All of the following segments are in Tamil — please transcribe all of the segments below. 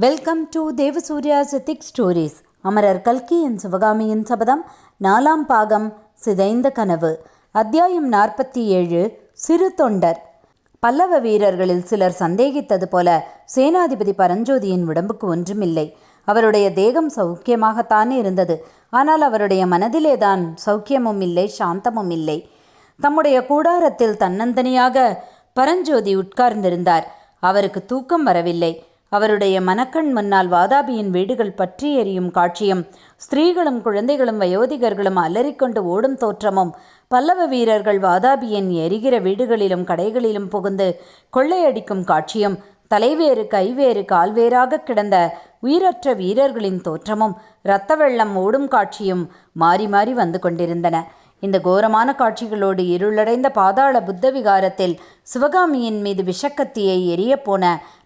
Welcome to Devasurya Siddique stories அமரர் கல்கியின் சிவகாமியின் சபதம் நாலாம் பாகம் சிதைந்த கனவு. அத்தியாயம் நாற்பத்தி ஏழு சிறு தொண்டர். பல்லவ வீரர்களில் சிலர் சந்தேகித்தது போல சேனாதிபதி பரஞ்சோதியின் உடம்புக்கு ஒன்றுமில்லை. அவருடைய தேகம் சௌக்கியமாகத்தானே இருந்தது. ஆனால் அவருடைய மனதிலேதான் சௌக்கியமும் இல்லை சாந்தமும் இல்லை. தம்முடைய கூடாரத்தில் தன்னந்தனியாக பரஞ்சோதி உட்கார்ந்திருந்தார். அவருக்கு தூக்கம் வரவில்லை. அவருடைய மனக்கண் முன்னால் வாதாபியின் வீடுகள் பற்றி எரியும் காட்சியும் ஸ்திரீகளும் குழந்தைகளும் வயோதிகர்களும் அலறிக்கொண்டு ஓடும் தோற்றமும் பல்லவ வீரர்கள் வாதாபியின் எரிகிற வீடுகளிலும் கடைகளிலும் புகுந்து கொள்ளையடிக்கும் காட்சியும் தலைவேறு கைவேறு கால்வேறாக கிடந்த உயிரற்ற வீரர்களின் தோற்றமும் இரத்த வெள்ளம் ஓடும் காட்சியும் மாறி மாறி வந்து கொண்டிருந்தன. இந்த கோரமான காட்சிகளோடு இருளடைந்த பாதாள புத்த விகாரத்தில் சிவகாமியின் மீது விஷக்கத்தியை எரியப்போன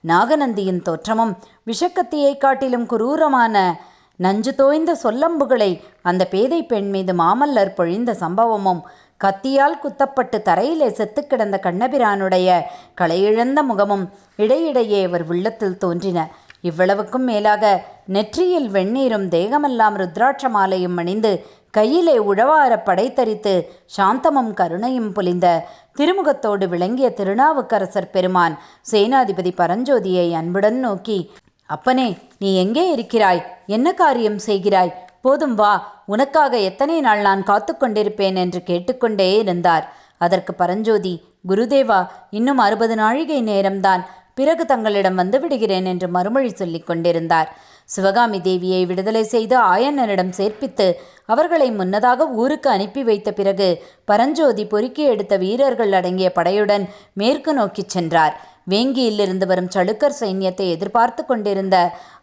நாகநந்தியின் தோற்றமும் விஷக்கத்தியை காட்டிலும் குரூரமான நஞ்சு தோய்ந்த சொல்லம்புகளை அந்த பேதை பெண் மீது மாமல்லர் பொழிந்த சம்பவமும் கத்தியால் குத்தப்பட்டு தரையிலே செத்து கிடந்த கண்ணபிரானுடைய களையிழந்த முகமும் இடையிடையே அவர் உள்ளத்தில் தோன்றின. இவ்வளவுக்கும் மேலாக நெற்றியில் வெந்நீரும் தேகமெல்லாம் ருத்ராட்ச மாலையும் அணிந்து கையிலே உழவார படைத்தரித்து சாந்தமும் கருணையும் பொலிந்த திருமுகத்தோடு விளங்கிய திருநாவுக்கரசர் பெருமான் சேனாதிபதி பரஞ்சோதியை அன்புடன் நோக்கி அப்பனே நீ எங்கே இருக்கிறாய்? என்ன காரியம் செய்கிறாய்? போதும் வா உனக்காக எத்தனை நாள் நான் காத்து கொண்டிருப்பேன்? என்று கேட்டுக்கொண்டே இருந்தார். அதற்கு பரஞ்சோதி குருதேவா இன்னும் அறுபது நாழிகை நேரம்தான். பிறகு தங்களிடம் வந்து விடுகிறேன் என்று மறுமொழி சொல்லிக் கொண்டிருந்தார். சிவகாமி தேவியை விடுதலை செய்து ஆயனரிடம் சேர்ப்பித்து அவர்களை முன்னதாக ஊருக்கு அனுப்பி வைத்த பிறகு பரஞ்சோதி பொறுக்கி எடுத்த வீரர்கள் அடங்கிய படையுடன் மேற்கு நோக்கிச் சென்றார். வேங்கியிலிருந்து வரும் சளுக்கர் சைன்யத்தை எதிர்பார்த்து கொண்டிருந்த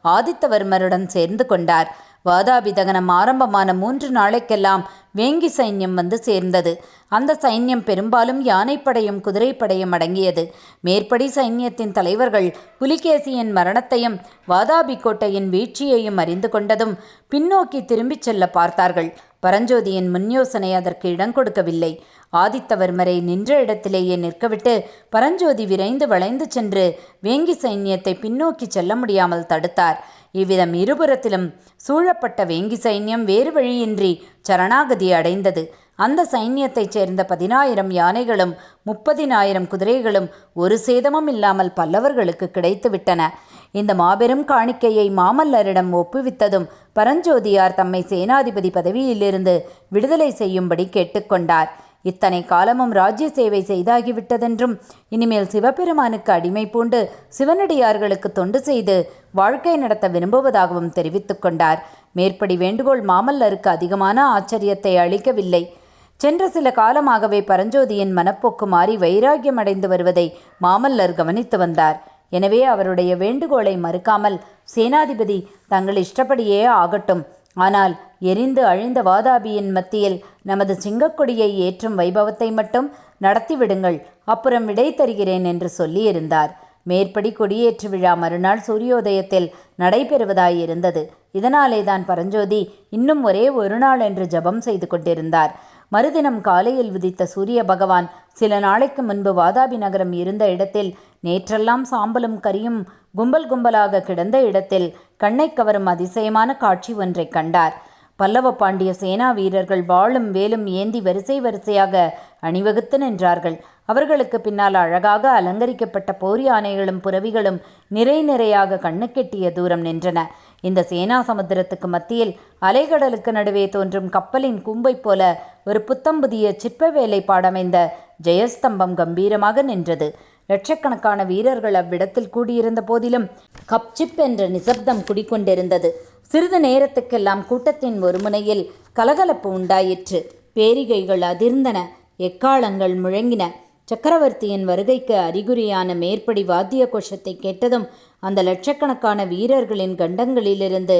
ஆதித்தவர்மருடன் சேர்ந்து கொண்டார். வாதாபி தகனம் ஆரம்பமான மூன்று நாளைக்கெல்லாம் வேங்கி சைன்யம் வந்து சேர்ந்தது. அந்த சைன்யம் பெரும்பாலும் யானைப்படையும் குதிரைப்படையும் அடங்கியது. மேற்படி சைன்யத்தின் தலைவர்கள் புலிகேசியின் மரணத்தையும் வாதாபி கோட்டையின் வீழ்ச்சியையும் அறிந்து கொண்டதும் பின்னோக்கி திரும்பிச் செல்ல பார்த்தார்கள். பரஞ்சோதியின் முன்யோசனை அதற்கு இடம் கொடுக்கவில்லை. ஆதித்தவர்மரை நின்ற இடத்திலேயே நிற்கவிட்டு பரஞ்சோதி விரைந்து வளைந்து சென்று வேங்கி சைன்யத்தை பின்னோக்கி செல்ல முடியாமல் தடுத்தார். இவ்விதம் இருபுறத்திலும் சூழப்பட்ட வேங்கி சைன்யம் வேறு வழியின்றி சரணாகதி அடைந்தது. அந்த சைன்யத்தைச் சேர்ந்த பதினாயிரம் யானைகளும் முப்பதினாயிரம் குதிரைகளும் ஒரு சேதமும் இல்லாமல் பல்லவர்களுக்கு கிடைத்துவிட்டன. இந்த மாபெரும் காணிக்கையை மாமல்லரிடம் ஒப்புவித்ததும் பரஞ்சோதியார் தம்மை சேனாதிபதி பதவியிலிருந்து விடுதலை செய்யும்படி கேட்டுக்கொண்டார். இத்தனை காலமும் ராஜ்ய சேவை செய்தாகிவிட்டதென்றும் இனிமேல் சிவபெருமானுக்கு அடிமை பூண்டு சிவனடியார்களுக்கு தொண்டு செய்து வாழ்க்கை நடத்த விரும்புவதாகவும் தெரிவித்துக் கொண்டார். மேற்படி வேண்டுகோள் மாமல்லருக்கு அதிகமான ஆச்சரியத்தை அளிக்கவில்லை. சென்ற சில காலமாகவே பரஞ்சோதியின் மனப்போக்கு மாறி வைராகியம் அடைந்து வருவதை மாமல்லர் கவனித்து வந்தார். எனவே அவருடைய வேண்டுகோளை மறுக்காமல் சேனாதிபதி தங்கள் இஷ்டப்படியே ஆகட்டும். ஆனால் எரிந்து அழிந்த வாதாபியின் மத்தியில் நமது சிங்கக்கொடியை ஏற்றும் வைபவத்தை மட்டும் நடத்திவிடுங்கள். அப்புறம் விடை தருகிறேன் என்று சொல்லியிருந்தார். மேற்படி கொடியேற்று விழா மறுநாள் சூரியோதயத்தில் நடைபெறுவதாயிருந்தது. இதனாலே தான் பரஞ்சோதி இன்னும் ஒரே ஒரு நாள் என்று ஜபம் செய்து கொண்டிருந்தார். மறுதினம் காலையில் உதித்த சூரிய பகவான் சில நாளைக்கு முன்பு வாதாபி நகரம் இருந்த இடத்தில் நேற்றெல்லாம் சாம்பலும் கரியும் கும்பல் கும்பலாக கிடந்த இடத்தில் கண்ணை கவரும் அதிசயமான காட்சி ஒன்றை கண்டார். பல்லவ பாண்டிய சேனா வீரர்கள் வாழும் வேலும் ஏந்தி வரிசை வரிசையாக அணிவகுத்து நின்றார்கள். அவர்களுக்கு பின்னால் அழகாக அலங்கரிக்கப்பட்ட போர் யானைகளும் புறவிகளும் நிறை நிறையாக கண்ணுக்கெட்டிய தூரம் நின்றன. இந்த சேனா சமுத்திரத்துக்கு மத்தியில் அலைகடலுக்கு நடுவே தோன்றும் கப்பலின் கும்பை போல ஒரு புத்தம்புதிய சிற்ப வேலைப்பாடமைந்த ஜெயஸ்தம்பம் கம்பீரமாக நின்றது. லட்சக்கணக்கான வீரர்கள் அவ்விடத்தில் கூடியிருந்த போதிலும் கப்சிப் என்ற நிசப்தம் குடிக்கொண்டிருந்தது சிறிது நேரத்துக்கெல்லாம் கூட்டத்தின் ஒரு முனையில் கலகலப்பு உண்டாயிற்று. பேரிகைகள் அதிர்ந்தன. எக்காலங்கள் முழங்கின. சக்கரவர்த்தியின் வருகைக்கு அறிகுறியான மேற்படி வாத்திய கோஷத்தை கேட்டதும் அந்த லட்சக்கணக்கான வீரர்களின் கண்டங்களிலிருந்து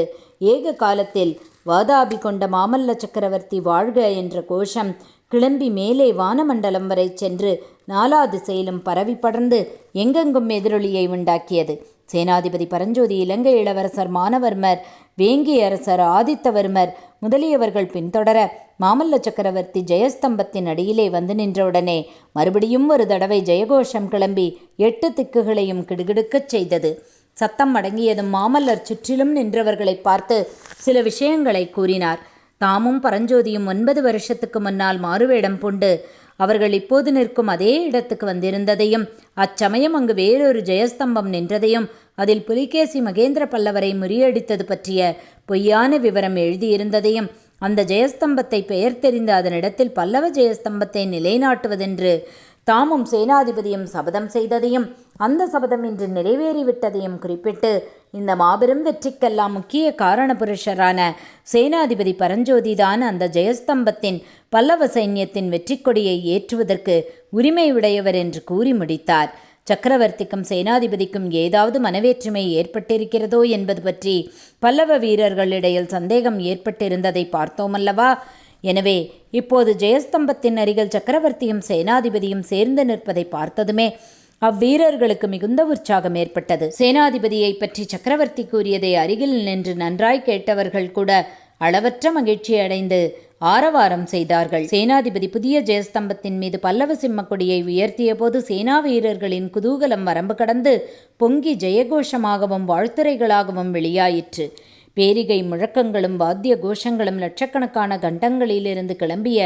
ஏக காலத்தில் வாதாபி கொண்ட மாமல்ல சக்கரவர்த்தி வாழ்க என்ற கோஷம் கிளம்பி மேலே வானமண்டலம் வரை சென்று நாலா திசையிலும் பரவி படர்ந்து எங்கெங்கும் எதிரொலியை உண்டாக்கியது. சேனாதிபதி பரஞ்சோதி இலங்கை இளவரசர் மானவர்மர் வேங்கி அரசர் ஆதித்தவர்மர் முதலியவர்கள் பின்தொடர மாமல்ல சக்கரவர்த்தி ஜெயஸ்தம்பத்தின் அடியிலே வந்து நின்றவுடனே மறுபடியும் ஒரு தடவை ஜெயகோஷம் கிளம்பி எட்டு திக்குகளையும் கிடுகிடுக்கச் செய்தது. சத்தம் அடங்கியதும் மாமல்லர் சுற்றிலும் நின்றவர்களை பார்த்து சில விஷயங்களை கூறினார். தாமும் பரஞ்சோதியும் ஒன்பது வருஷத்துக்கு முன்னால் மாறுவேடம் பூண்டு அவர்கள் இப்போது நிற்கும் அதே இடத்துக்கு வந்திருந்ததையும் அச்சமயம் அங்கு வேறொரு ஜெயஸ்தம்பம் நின்றதையும் அதில் புலிகேசி மகேந்திர பல்லவரை முறியடித்தது பற்றிய பொய்யான விவரம் எழுதியிருந்ததையும் அந்த ஜெயஸ்தம்பத்தை பெயர் தெரிந்த அதனிடத்தில் பல்லவ ஜெயஸ்தம்பத்தை நிலைநாட்டுவதென்று தாமும் சேனாதிபதியும் சபதம் செய்ததையும் அந்த சபதம் இன்று நிறைவேறிவிட்டதையும் குறிப்பிட்டு இந்த மாபெரும் வெற்றிக்கெல்லாம் முக்கிய காரண புருஷரான சேனாதிபதி பரஞ்சோதிதான் அந்த ஜெயஸ்தம்பத்தின் பல்லவ சைன்யத்தின் வெற்றி கொடியை ஏற்றுவதற்கு உரிமை உடையவர் என்று கூறி முடித்தார். சக்கரவர்த்திக்கும் சேனாதிபதிக்கும் ஏதாவது மனவேற்றுமை ஏற்பட்டிருக்கிறதோ என்பது பற்றி பல்லவ வீரர்களிடையில் சந்தேகம் ஏற்பட்டிருந்ததை பார்த்தோமல்லவா எனவே இப்போது ஜெயஸ்தம்பத்தின் அருகில் சக்கரவர்த்தியும் சேனாதிபதியும் சேர்ந்து நிற்பதை பார்த்ததுமே அவ்வீரர்களுக்கு மிகுந்த உற்சாகம் ஏற்பட்டது. சேனாதிபதியை பற்றி சக்கரவர்த்தி கூறியதை அருகில் நின்று நன்றாய் கேட்டவர்கள் கூட அளவற்ற மகிழ்ச்சி அடைந்து ஆரவாரம் செய்தார்கள். சேனாதிபதி புதிய ஜெயஸ்தம்பத்தின் மீது பல்லவ சிம்ம கொடியை உயர்த்திய போது சேனா வீரர்களின் குதூகலம் வரம்பு கடந்து பொங்கி ஜெயகோஷமாகவும் வாழ்த்துரைகளாகவும் வெளியாயிற்று. பேரிகை முழக்கங்களும் வாத்திய கோஷங்களும் லட்சக்கணக்கான கண்டங்களிலிருந்து கிளம்பிய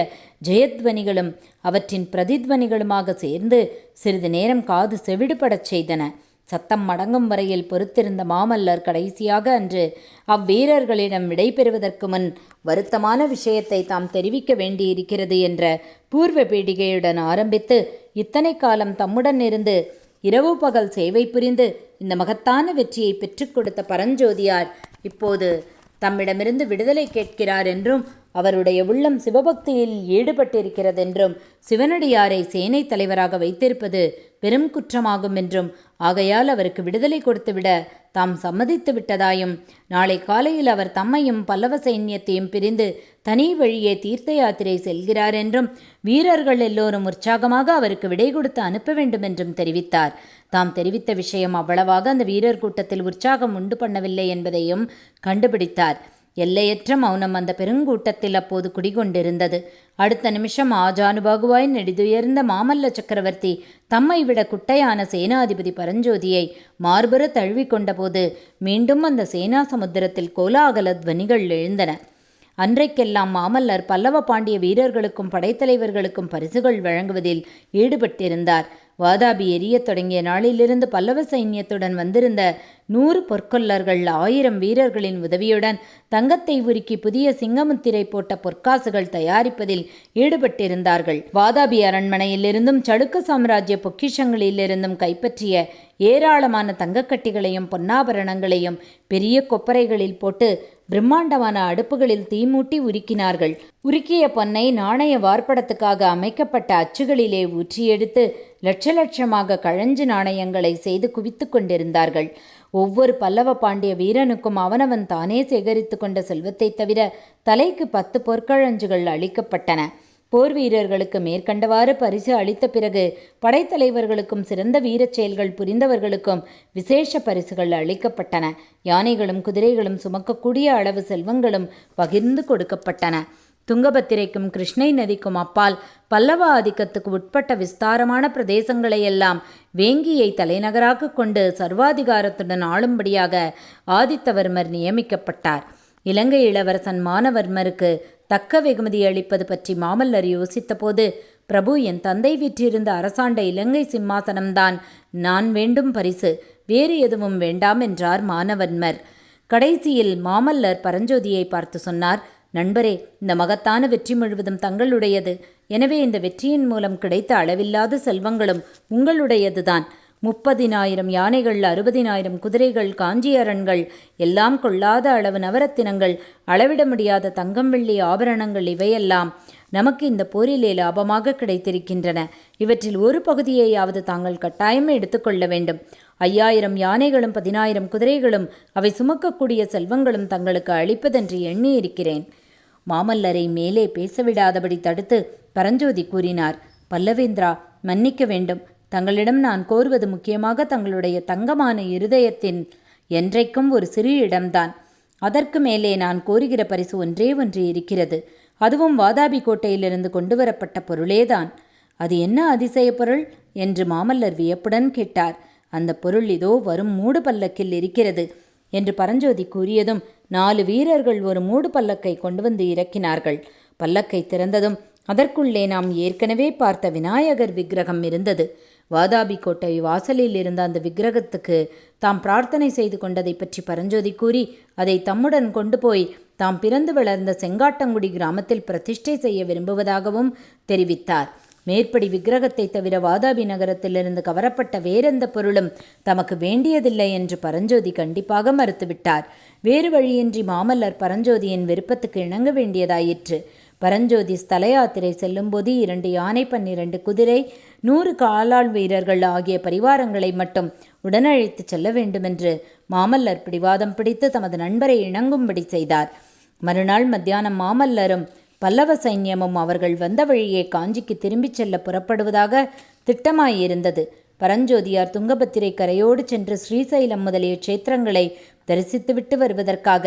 ஜெயத்வனிகளும் அவற்றின் பிரதித்வனிகளுமாக சேர்ந்து சிறிது நேரம் காது செவிடுபடச் செய்தன. சத்தம் மடங்கும் வரையில் பொறுத்திருந்த மாமல்லர் கடைசியாக அன்று அவ்வீரர்களிடம் விடைபெறுவதற்கு முன் வருத்தமான விஷயத்தை தாம் தெரிவிக்க வேண்டியிருக்கிறது என்ற பூர்வ பீடிகையுடன் ஆரம்பித்து இத்தனை காலம் தம்முடன் இருந்து இரவு பகல் சேவை புரிந்து இந்த மகத்தான வெற்றியை பெற்றுக் கொடுத்த பரஞ்சோதியார் இப்போது தம்மிடமிருந்து விடுதலை கேட்கிறார் என்றும் அவருடைய உள்ளம் சிவபக்தியில் ஈடுபட்டிருக்கிறதென்றும் சிவனடியாரை சேனை தலைவராக வைத்திருப்பது பெரும் குற்றமாகும் என்றும் ஆகையால் அவருக்கு விடுதலை கொடுத்துவிட தாம் சம்மதித்து விட்டதாயும் நாளை காலையில் அவர் தம்மையும் பல்லவ சைன்யத்தையும் பிரிந்து தனி வழியே தீர்த்த யாத்திரை செல்கிறார் என்றும் வீரர்கள் எல்லோரும் உற்சாகமாக அவருக்கு விடை கொடுத்து அனுப்ப வேண்டும் என்றும் தெரிவித்தார். தாம் தெரிவித்த விஷயம் அவ்வளவாக அந்த வீரர் கூட்டத்தில் உற்சாகம் உண்டு பண்ணவில்லை என்பதையும் கண்டுபிடித்தார். எல்லையற்ற மௌனம் அந்த பெருங்கூட்டத்தில் அப்போது குடிகொண்டிருந்தது. அடுத்த நிமிஷம் ஆஜானுபாகுவாய் நெடிதுயர்ந்த மாமல்ல சக்கரவர்த்தி தம்மை விட குட்டையான சேனாதிபதி பரஞ்சோதியை மார்புற தழுவிக்கொண்டபோது மீண்டும் அந்த சேனா சமுத்திரத்தில் கோலாகல துவனிகள் எழுந்தன. அன்றைக்கெல்லாம் மாமல்லர் பல்லவ பாண்டிய வீரர்களுக்கும் படைத்தலைவர்களுக்கும் பரிசுகள் வழங்குவதில் ஈடுபட்டிருந்தார். வாதாபி எரியத் தொடங்கிய நாளிலிருந்து பல்லவ சைன்யத்துடன் வந்திருந்த நூறு பொற்கொல்லர்கள் ஆயிரம் வீரர்களின் உதவியுடன் தங்கத்தை உருக்கி புதிய சிங்கமுத்திரை போட்ட பொற்காசுகள் தயாரிப்பதில் ஈடுபட்டிருந்தார்கள். வாதாபி அரண்மனையிலிருந்தும் சளுக்க சாம்ராஜ்ய பொக்கிஷங்களிலிருந்தும் கைப்பற்றிய ஏராளமான தங்கக்கட்டிகளையும் பொன்னாபரணங்களையும் பெரிய கொப்பரைகளில் போட்டு பிரம்மாண்டமான அடுப்புகளில் தீமூட்டி உருக்கினார்கள். உருக்கிய பொன்னை நாணய வார்ப்படத்துக்காக அமைக்கப்பட்ட அச்சுகளிலே ஊற்றி எடுத்து லட்ச லட்சமாக கழஞ்சு நாணயங்களை செய்து குவித்து கொண்டிருந்தார்கள். ஒவ்வொரு பல்லவ பாண்டிய வீரனுக்கும் அவனவன் தானே சேகரித்து கொண்ட செல்வத்தை தவிர தலைக்கு பத்து பொற்கழஞ்சுகள் அளிக்கப்பட்டன. போர் வீரர்களுக்கு மேற்கண்டவாறு பரிசு அளித்த பிறகு படைத்தலைவர்களுக்கும் சிறந்த வீரச் செயல்கள் புரிந்தவர்களுக்கும் விசேஷ பரிசுகள் அளிக்கப்பட்டன. யானைகளும் குதிரைகளும் சுமக்கக்கூடிய அளவு செல்வங்களும் பகிர்ந்து கொடுக்கப்பட்டன. துங்கபத்திரைக்கும் கிருஷ்ணை நதிக்கும் அப்பால் பல்லவ ஆதிக்கத்துக்கு உட்பட்ட விஸ்தாரமான பிரதேசங்களையெல்லாம் வேங்கியை தலைநகராக கொண்டு சர்வாதிகாரத்துடன் ஆளும்படியாக ஆதித்தவர்மர் நியமிக்கப்பட்டார். இலங்கை இளவரசன் மானவர்மருக்கு தக்க வெகுமதி அளிப்பது பற்றி மாமல்லர் யோசித்தபோது பிரபு என் தந்தை விற்றிருந்த அரசாண்ட இலங்கை சிம்மாசனம்தான். நான் வேண்டும் பரிசு. வேறு எதுவும் வேண்டாம் என்றார் மானவன்மர் கடைசியில் மாமல்லர் பரஞ்சோதியை பார்த்து சொன்னார் நண்பரே இந்த மகத்தான வெற்றி முழுவதும் தங்களுடையது. எனவே இந்த வெற்றியின் மூலம் கிடைத்த அளவில்லாத செல்வங்களும் உங்களுடையதுதான். முப்பதினாயிரம் யானைகள் அறுபதினாயிரம் குதிரைகள் காஞ்சியரண்கள் எல்லாம் கொள்ளாத அளவு நவரத்தினங்கள் அளவிட முடியாத தங்கம் வெள்ளி ஆபரணங்கள் இவையெல்லாம் நமக்கு இந்த போரிலே லாபமாக கிடைத்திருக்கின்றன. இவற்றில் ஒரு பகுதியையாவது தாங்கள் கட்டாயம் எடுத்துக்கொள்ள வேண்டும். ஐயாயிரம் யானைகளும் பதினாயிரம் குதிரைகளும் அவை சுமக்கக்கூடிய செல்வங்களும் தங்களுக்கு அளிப்பதென்று எண்ணி இருக்கிறேன் மாமல்லரை மேலே பேசவிடாதபடி தடுத்து பரஞ்சோதி கூறினார் பல்லவேந்திரா மன்னிக்க வேண்டும். தங்களிடம் நான் கோருவது முக்கியமாக தங்களுடைய தங்கமான இருதயத்தின் என்றைக்கும் ஒரு சிறு இடம்தான். அதற்கு மேலே நான் கோருகிற பரிசு ஒன்றே ஒன்று இருக்கிறது. அதுவும் வாதாபி கோட்டையிலிருந்து கொண்டு வரப்பட்ட பொருளேதான். அது என்ன அதிசய பொருள்? என்று மாமல்லர் வியப்புடன் கேட்டார். அந்த பொருள் இதோ வரும் மூடு பல்லக்கில் இருக்கிறது என்று பரஞ்சோதி கூறியதும் நாலு வீரர்கள் ஒரு மூடு பல்லக்கை கொண்டு வந்து இறக்கினார்கள். பல்லக்கை திறந்ததும் அதற்குள்ளே நாம் ஏற்கனவே பார்த்த விநாயகர் விக்கிரகம் இருந்தது. வாதாபி கோட்டை வாசலில் இருந்த அந்த விக்கிரகத்துக்கு தாம் பிரார்த்தனை செய்து கொண்டதை பற்றி பரஞ்சோதி கூறி அதை தம்முடன் கொண்டு போய் தாம் பிறந்து வளர்ந்த செங்காட்டங்குடி கிராமத்தில் பிரதிஷ்டை செய்ய விரும்புவதாகவும் தெரிவித்தார். மேற்படி விக்கிரகத்தை தவிர வாதாபி நகரத்திலிருந்து கவரப்பட்ட வேறெந்த பொருளும் தமக்கு வேண்டியதில்லை என்று பரஞ்சோதி கண்டிப்பாக மறுத்துவிட்டார். வேறு வழியின்றி மாமல்லர் பரஞ்சோதியின் விருப்பத்துக்கு இணங்க வேண்டியதாயிற்று. பரஞ்சோதி ஸ்தல யாத்திரை செல்லும்போது இரண்டு யானை பன்னிரண்டு குதிரை நூறு காலாள் வீரர்கள் ஆகிய பரிவாரங்களை மட்டும் உடனழைத்து செல்ல வேண்டுமென்று மாமல்லர் பிடிவாதம் பிடித்து தமது நண்பரை இணங்கும்படி செய்தார். மறுநாள் மத்தியானம் மாமல்லரும் பல்லவ சைன்யமும் அவர்கள் வந்த வழியே காஞ்சிக்கு திரும்பிச் செல்ல புறப்படுவதாக திட்டமாயிருந்தது. பரஞ்சோதியார் துங்கபத்திரை கரையோடு சென்று ஸ்ரீசைலம் முதலிய க்ஷேத்திரங்களை தரிசித்துவிட்டு வருவதற்காக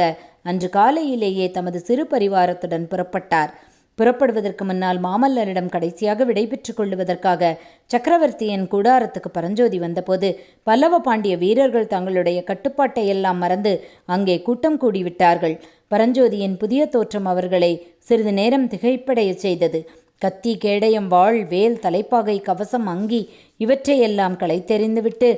அன்று காலையிலேயே தமது சிறு பரிவாரத்துடன் புறப்பட்டார். புறப்படுவதற்கு முன்னால் மாமல்லரிடம் கடைசியாக விடைபெற்றுக் கொள்ளுவதற்காக சக்கரவர்த்தியின் கூடாரத்துக்கு பரஞ்சோதி வந்தபோது பல்லவ பாண்டிய வீரர்கள் தங்களுடைய கட்டுப்பாட்டை எல்லாம் மறந்து அங்கே கூட்டம் கூடிவிட்டார்கள். பரஞ்சோதியின் புதிய தோற்றம் அவர்களை சிறிது நேரம் திகைப்படைய செய்தது. கத்தி கேடயம் வாழ் வேல் தலைப்பாகை கவசம் அங்கி இவற்றையெல்லாம் களைத்தெறிந்துவிட்டு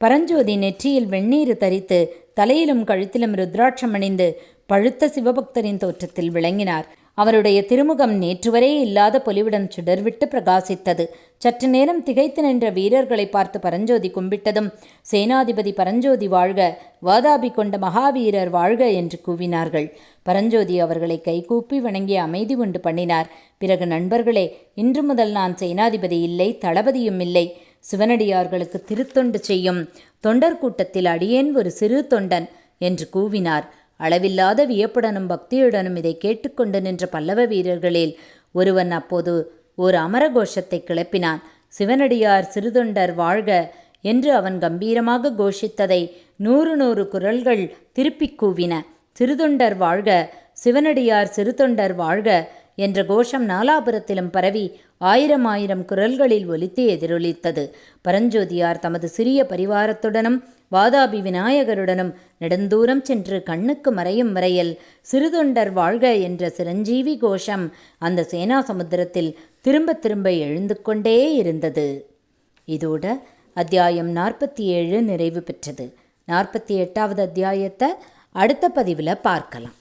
பரஞ்சோதி நெற்றியில் வெந்நீர் தரித்து தலையிலும் கழுத்திலும் ருத்ராட்சம் அணிந்து பழுத்த சிவபக்தரின் தோற்றத்தில் விளங்கினார். அவருடைய திருமுகம் நேற்று வரை இல்லாத பொலிவுடன் சுடர்விட்டு பிரகாசித்தது. சற்று நேரம் திகைத்து நின்ற வீரர்களை பார்த்து பரஞ்சோதி கும்பிட்டதும் சேனாதிபதி பரஞ்சோதி வாழ்க வாதாபி கொண்ட மகாவீரர் வாழ்க என்று கூவினார்கள். பரஞ்சோதி அவர்களை கைகூப்பி வணங்கி அமைதி உண்டு பண்ணினார். பிறகு நண்பர்களே இன்று முதல் நான் சேனாதிபதி இல்லை தளபதியும் இல்லை. சிவனடியார்களுக்கு திருத்தொண்டு செய்யும் தொண்டர் கூட்டத்தில் அடியேன் ஒரு சிறு தொண்டன் என்று கூவினார். அளவில்லாத வியப்புடனும் பக்தியுடனும் இதை கேட்டுக்கொண்டு நின்ற பல்லவ வீரர்களில் ஒருவன் அப்போது ஒரு அமரகோஷத்தை கிளப்பினான். சிவனடியார் சிறுதொண்டர் வாழ்க என்று அவன் கம்பீரமாக கோஷித்ததை நூறு நூறு குரல்கள் திருப்பிக் கூவின. சிறுதொண்டர் வாழ்க சிவனடியார் சிறுதொண்டர் வாழ்க என்ற கோஷம் நாலாபுரத்திலும் பரவி ஆயிரம் ஆயிரம் குரல்களில் ஒலித்து எதிரொலித்தது. பரஞ்சோதியார் தமது சிறிய பரிவாரத்துடனும் வாதாபி விநாயகருடனும் நெடுந்தூரம் சென்று கண்ணுக்கு மறையும் வரையில் சிறுதொண்டர் வாழ்க என்ற சிரஞ்சீவி கோஷம் அந்த சேனா சமுத்திரத்தில் திரும்ப திரும்ப எழுந்து கொண்டே இருந்தது. இதோட அத்தியாயம் நாற்பத்தி ஏழு நிறைவு பெற்றது. நாற்பத்தி எட்டாவது அத்தியாயத்தை அடுத்த பதிவில் பார்க்கலாம்.